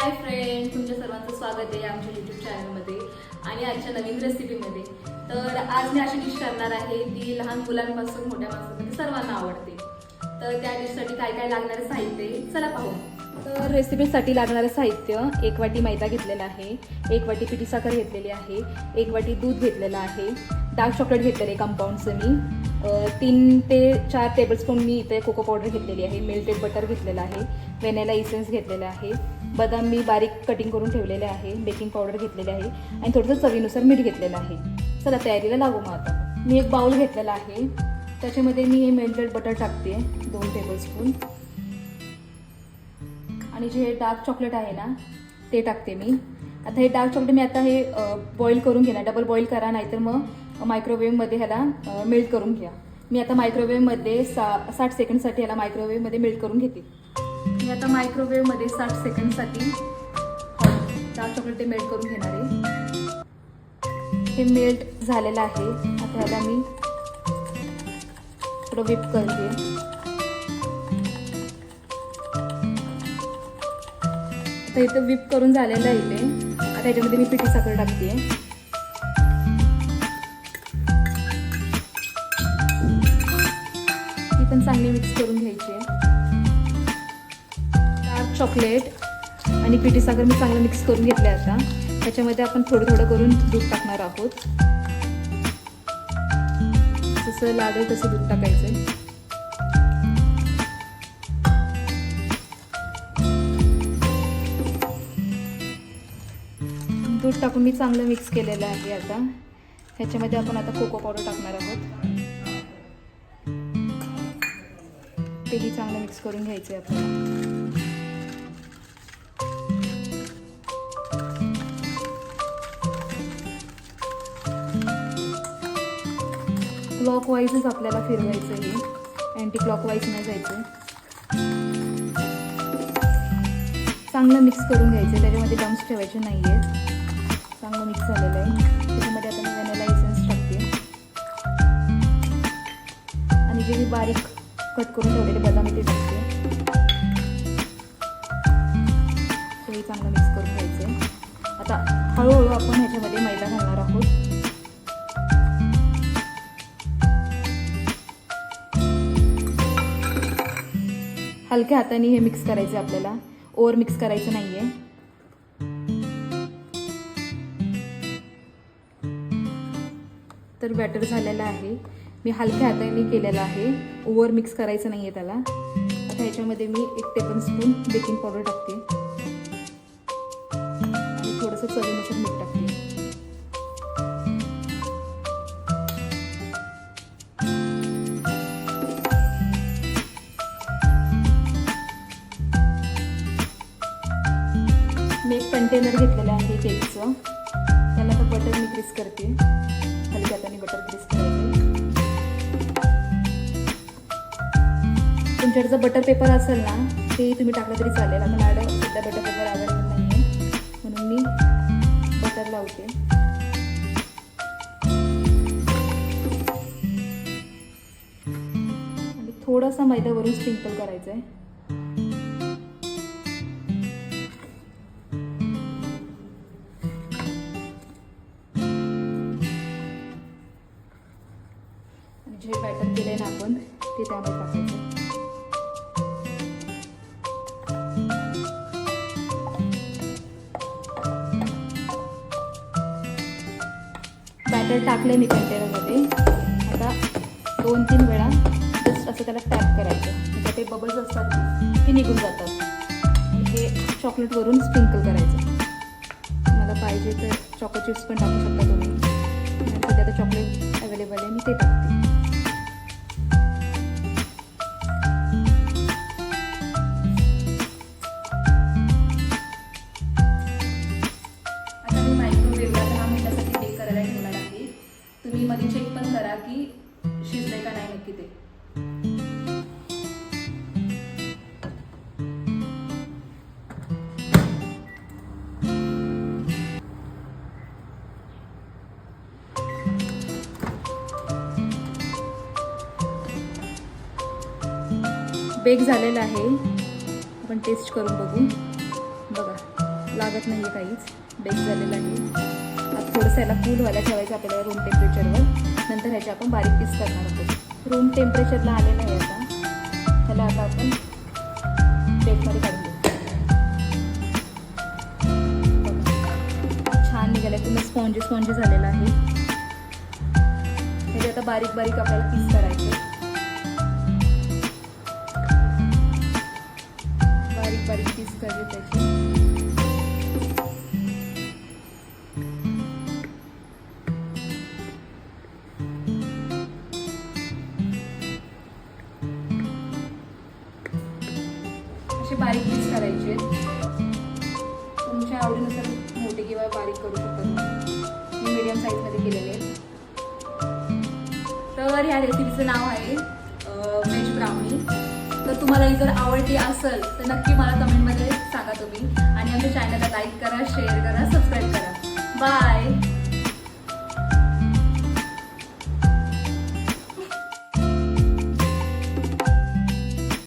Hi friend तुमच्या सर्वांचं स्वागत आहे आमच्या युट्यूब चॅनलमध्ये आणि आजच्या नवीन रेसिपीमध्ये तर आज मी अशी डिश करणार आहे ती लहान मुलांपासून मोठ्या माणसांमध्ये सर्वांना आवडते. तर त्या डिशसाठी काय काय लागणारे साहित्य चला पाहू. तर रेसिपीसाठी लागणारं साहित्य एक वाटी मैदा घेतलेला आहे एक वाटी पिठी साखर घेतलेली आहे एक वाटी दूध घेतलेलं आहे डार्क चॉकलेट घेतलेलं आहे कंपाऊंडचं मी. तीन ते चार टेबलस्पून मी इथे कोको पावडर घेतलेली आहे मेल्टेड बटर घेतलेलं आहे व्हॅनिला इसेन्स घेतलेला आहे. बदाम मी बारीक कटिंग करून ठेवलेले आहे बेकिंग पावडर घेतलेले आहे आणि थोडंसं चवीनुसार मीठ घेतलेलं आहे. चला तयारीला लागू मग आता. मी एक बाउल घेतलेला आहे. त्याच्यामध्ये मी हे मेल्टेड बटर टाकते दोन टेबलस्पून आणि जे डार्क चॉकलेट आहे ना ते टाकते मी. आता हे डार्क चॉकलेट मी आता हे बॉईल करून घेणार. डबल बॉईल करा नाहीतर मग मायक्रोवेव्हमध्ये ह्याला मेल्ट करून घ्या. मी आता मायक्रोवेव्हमध्ये सा साठ सेकंडसाठी ह्याला मायक्रोवेव्हमध्ये मेल्ट करून घेते. मी आता मायक्रोवेव्हमध्ये साठ सेकंडसाठी डार्क चॉकलेट ते मेल्ट करून घेणार आहे. हे मेल्ट झालेलं आहे. आता ह्याला मी थोडं विप करते. आता इथं विप करून झालेलं आहे इथे. आता ह्याच्यामध्ये मी पिठी साखर टाकते. ती पण चांगली मिक्स करून चॉकलेट आणि पिठी साखर मी चांगलं मिक्स करून घेतलं आता. त्याच्यामध्ये आपण थोडं थोडं करून दूध टाकणार आहोत. जसं लागेल तसं दूध टाकायचं दूध टाकून मी चांगलं मिक्स केलेलं आहे आता. ह्याच्यामध्ये आपण आता कोको पावडर टाकणार आहोत. तेही चांगलं मिक्स करून घ्यायचं आहे आपल्याला क्लॉकवाईजच आपल्याला फिरवायचं आहे अँटी क्लॉकवाईज नाही जायचं चांगलं मिक्स करून घ्यायचं त्याच्यामध्ये डम्स ठेवायचे नाही आहेत चांगलं मिक्स झालेलं आहे. त्याच्यामध्ये आता मी व्हॅनिला एसन्स टाकते. आणि जे मी बारीक कट करून ठेवलेले बदाम ते टाकते. तेही चांगलं मिक्स करून घ्यायचं आहे आता हळूहळू आपण ह्याच्यामध्ये मैदा घालणार आहोत. हलक्या हाताने हे मिक्स करायचं आपल्याला. ओव्हर मिक्स करायचं नाही आहे तर बॅटर झालेला आहे. मी हलक्या हाताने केलेला आहे. ओव्हर मिक्स करायचं नाही आहे त्याला. आता ह्याच्यामध्ये मी एक टेबलस्पून बेकिंग पावडर टाकते. थोडंसं चवीनुसार मीठ मी एक कंटेनर घेतलेलं आहे केकचं. त्याला आता बटर मी ग्रीस करते. हलक्या हाताने बटर ग्रीस करायचं. तुमच्याकडे जर बटर पेपर असेल ना ते तुम्ही टाकलं तरी चालेल. आता मॅडम सध्या बटर पेपर अवेलेबल नाही म्हणून मी बटर लावते. आणि थोडासा मैदा वरून स्प्रिंकल करायचं आहे जे बॅटर केलंय ना आपण ते त्यामध्ये टाकायचं. बॅटर टाकलं मी कंटेनरमध्ये आता दोन तीन वेळा जस्ट असं त्याला टॅप करायचं. म्हणजे ते बबल्स असतात ते निघून जातात. हे चॉकलेटवरून स्प्रिंकल करायचं. मला पाहिजे तर चॉको चिप्स पण टाकू शकता तुम्ही. सध्या आता चॉकलेट अवेलेबल आहे मी ते टाकते. शिजले का नाही नक्की ते. बेक झालेला आहे. आपण टेस्ट करून बघू. बघा लागत नाही आहे काहीच. बेक झालेला आहे. थोडंसं याला कूल व्हायला ठेवायचं आपल्याला रूम टेम्परेचरवर नंतर ह्याचे आपण बारीक पीस करणार आहोत. रूम टेम्परेचरला आलेलं आहे आता. त्याला आता आपण प्लेटमध्ये काढून घेऊ. छान निघालं आहे पूर्ण स्पॉन्जी स्पॉन्जी झालेला आहे. त्याचे आता बारीक बारीक आपल्याला पीस करायचे बारीक पीस करायचे. तुमच्या आवडीनुसार मोठे किंवा बारीक करू शकता मी मीडियम साईजमध्ये केलेले तर ह्या रेसिपीचं नाव आहे व्हेज ब्राउनी तर तुम्हाला ही जर आवडली असेल तर नक्की मला कमेंटमध्ये सांगा तुम्ही. आणि आमच्या चॅनलला लाईक करा शेअर करा